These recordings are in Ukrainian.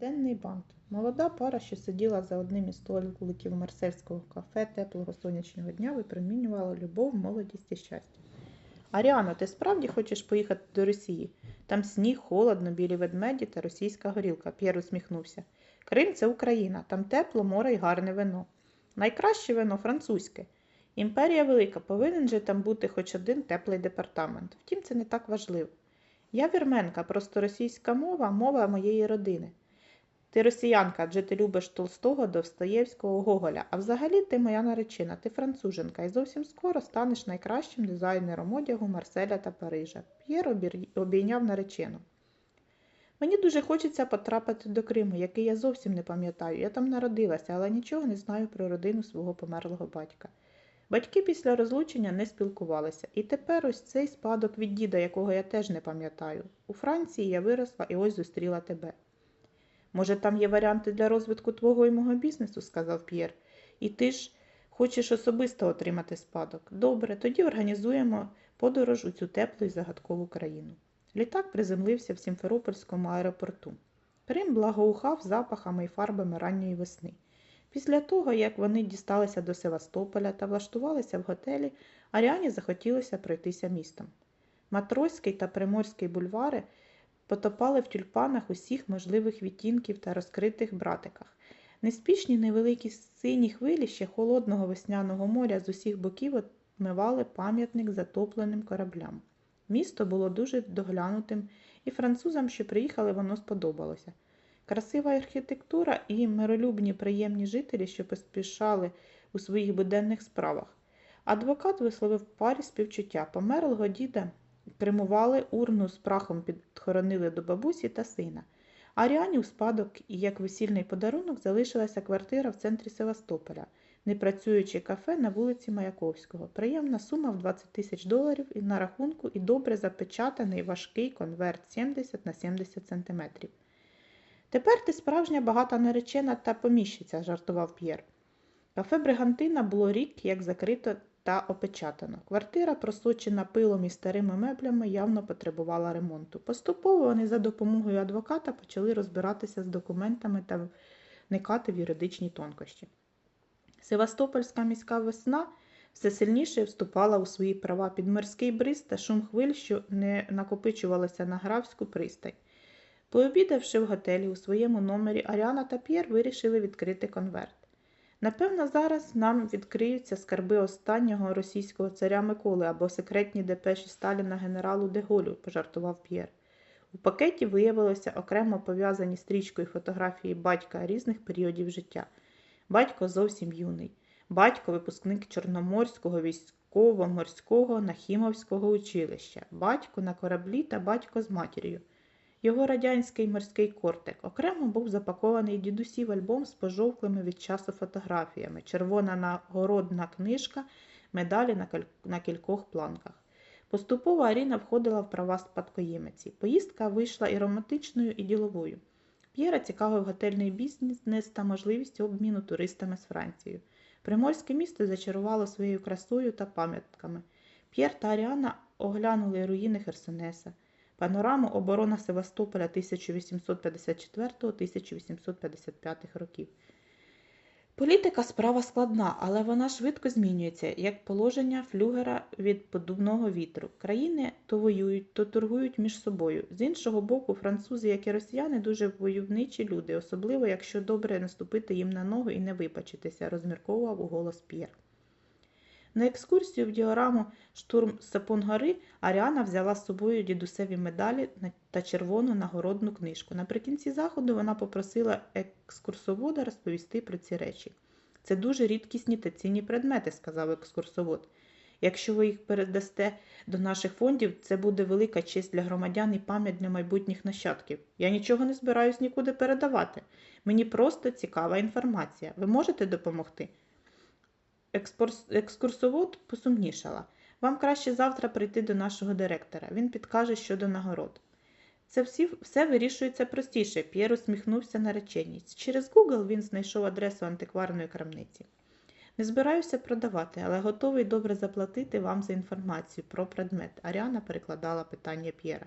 Денний бант. Молода пара, що сиділа за одним із столиків марсельського кафе теплого сонячного дня, випромінювала любов, молодість і щастя. Аріано, ти справді хочеш поїхати до Росії? Там сніг, холодно, білі ведмеді та російська горілка. П'єр усміхнувся. Крим це Україна, там тепло, море і гарне вино. Найкраще вино французьке. Імперія велика, повинен же там бути хоч один теплий департамент. Втім, це не так важливо. Я вірменка, просто російська мова мова моєї родини. Ти росіянка, адже ти любиш Толстого, Достоєвського, Гоголя. А взагалі ти моя наречена, ти француженка, і зовсім скоро станеш найкращим дизайнером одягу Марселя та Парижа. П'єр обійняв наречену. Мені дуже хочеться потрапити до Криму, який я зовсім не пам'ятаю. Я там народилася, але нічого не знаю про родину свого померлого батька. Батьки після розлучення не спілкувалися, і тепер ось цей спадок від діда, якого я теж не пам'ятаю. У Франції я виросла і ось зустріла тебе. Може, там є варіанти для розвитку твого і мого бізнесу, сказав П'єр. І ти ж хочеш особисто отримати спадок. Добре, тоді організуємо подорож у цю теплу і загадкову країну. Літак приземлився в Сімферопольському аеропорту. Крим благоухав запахами і фарбами ранньої весни. Після того, як вони дісталися до Севастополя та влаштувалися в готелі, Аріані захотілося пройтися містом. Матроський та Приморський бульвари потопали в тюльпанах усіх можливих відтінків та розкритих братиках. Неспішні невеликі сині хвилі ще холодного весняного моря з усіх боків отмивали пам'ятник затопленим кораблям. Місто було дуже доглянутим, і французам, що приїхали, воно сподобалося. Красива архітектура і миролюбні приємні жителі, що поспішали у своїх буденних справах. Адвокат висловив парі співчуття. Померлого діда кремували урну з прахом підхоронили до бабусі та сина. Аріані у спадок і як весільний подарунок залишилася квартира в центрі Севастополя, непрацююче кафе на вулиці Маяковського. Приємна сума в 20 тисяч доларів і на рахунку і добре запечатаний важкий конверт 70 на 70 сантиметрів. Тепер ти справжня багата наречена та поміщиця, жартував П'єр. Кафе Бригантина було рік як закрито та опечатано. Квартира, просочена пилом і старими меблями, явно потребувала ремонту. Поступово вони за допомогою адвоката почали розбиратися з документами та вникати в юридичні тонкощі. Севастопольська міська весна все сильніше вступала у свої права під морський бриз та шум хвиль, що не накопичувалося на Графську пристань. Пообідавши в готелі у своєму номері, Аріана та П'єр вирішили відкрити конверт. Напевно, зараз нам відкриються скарби останнього російського царя Миколи або секретні депеші Сталіна генералу Деголю, пожартував П'єр. У пакеті виявилося окремо пов'язані стрічкою фотографії батька різних періодів життя. Батько зовсім юний, батько випускник Чорноморського військово-морського Нахімовського училища, батько на кораблі та батько з матір'ю. Його радянський морський кортик окремо був запакований дідусів альбом з пожовклими від часу фотографіями, червона нагородна книжка, медалі на, каль... на кількох планках. Поступово Аріна входила в права спадкоємиці. Поїздка вийшла і романтичною, і діловою. П'єра цікавив готельний бізнес та можливість обміну туристами з Францією. Приморське місто зачарувало своєю красою та пам'ятками. П'єр та Аріана оглянули руїни Херсонеса панораму оборона Севастополя 1854-1855 років. Політика справа складна, але вона швидко змінюється, як положення флюгера від подувного вітру. Країни то воюють, то торгують між собою. З іншого боку, французи, як і росіяни, дуже войовничі люди, особливо якщо добре наступити їм на ногу і не вибачитися, розмірковував у голос П'єр. На екскурсію в діораму штурм Сапон-гори Аріана взяла з собою дідусеві медалі та червону нагородну книжку. Наприкінці заходу вона попросила екскурсовода розповісти про ці речі. Це дуже рідкісні та цінні предмети, сказав екскурсовод. Якщо ви їх передасте до наших фондів, це буде велика честь для громадян і пам'ять для майбутніх нащадків. Я нічого не збираюсь нікуди передавати. Мені просто цікава інформація. Ви можете допомогти? Екскурсовод посумнішала. Вам краще завтра прийти до нашого директора. Він підкаже щодо нагород. Це всі, все вирішується простіше. П'єр усміхнувся нареченість. Через Google він знайшов адресу антикварної крамниці. Не збираюся продавати, але готовий добре заплатити вам за інформацію про предмет. Аріана перекладала питання П'єра.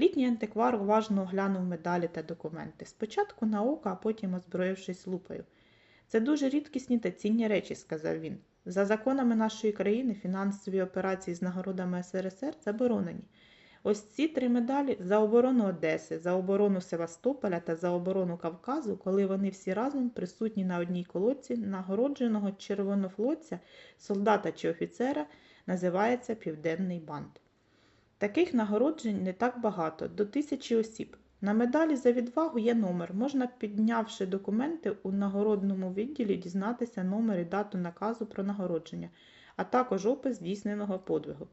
Літній антиквар уважно оглянув медалі та документи. Спочатку на око, а потім озброївшись лупою. Це дуже рідкісні та цінні речі, сказав він. За законами нашої країни фінансові операції з нагородами СРСР заборонені. Ось ці три медалі за оборону Одеси, за оборону Севастополя та за оборону Кавказу, коли вони всі разом присутні на одній колодці нагородженого червонофлотця, солдата чи офіцера, називається Південний бант. Таких нагороджень не так багато, до тисячі осіб. На медалі за відвагу є номер. Можна, піднявши документи у нагородному відділі, дізнатися номер і дату наказу про нагородження, а також опис здійсненого подвигу.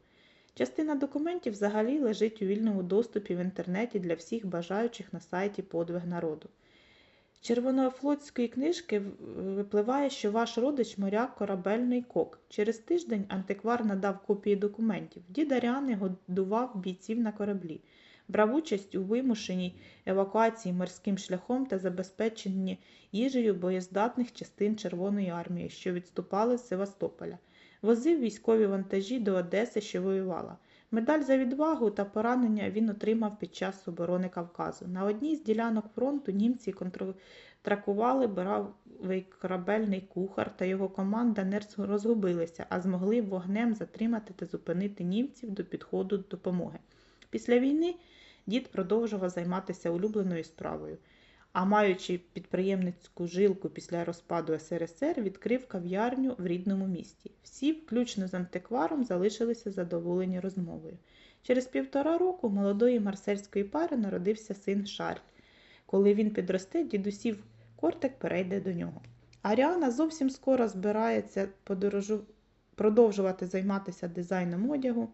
Частина документів взагалі лежить у вільному доступі в інтернеті для всіх бажаючих на сайті Подвиг народу. З червонофлотської книжки випливає, що ваш родич моряк корабельний кок. Через тиждень антиквар надав копії документів. Дід Аріани годував бійців на кораблі, брав участь у вимушеній евакуації морським шляхом та забезпеченні їжею боєздатних частин Червоної армії, що відступали з Севастополя. Возив військові вантажі до Одеси, що воювала. Медаль за відвагу та поранення він отримав під час оборони Кавказу. На одній з ділянок фронту німці контракували бравий корабельний кухар та його команда не розгубилися, а змогли вогнем затримати та зупинити німців до підходу допомоги. Після війни дід продовжував займатися улюбленою справою а маючи підприємницьку жилку після розпаду СРСР, відкрив кав'ярню в рідному місті. Всі, включно з антикваром, залишилися задоволені розмовою. Через півтора року молодої марсельської пари народився син Шарль. Коли він підросте, дідусів кортик перейде до нього. Аріана зовсім скоро збирається подорожу... продовжувати займатися дизайном одягу.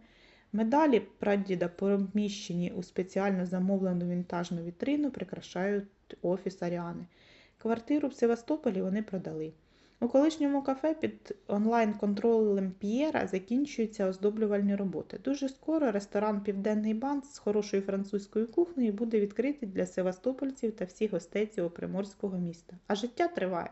Медалі прадіда, поміщені у спеціально замовлену вінтажну вітрину, прикрашають офіс Аріани. Квартиру в Севастополі вони продали. У колишньому кафе під онлайн-контролем П'єра закінчуються оздоблювальні роботи. Дуже скоро ресторан Південний Банк з хорошою французькою кухнею буде відкритий для севастопольців та всіх гостей цього приморського міста. А життя триває.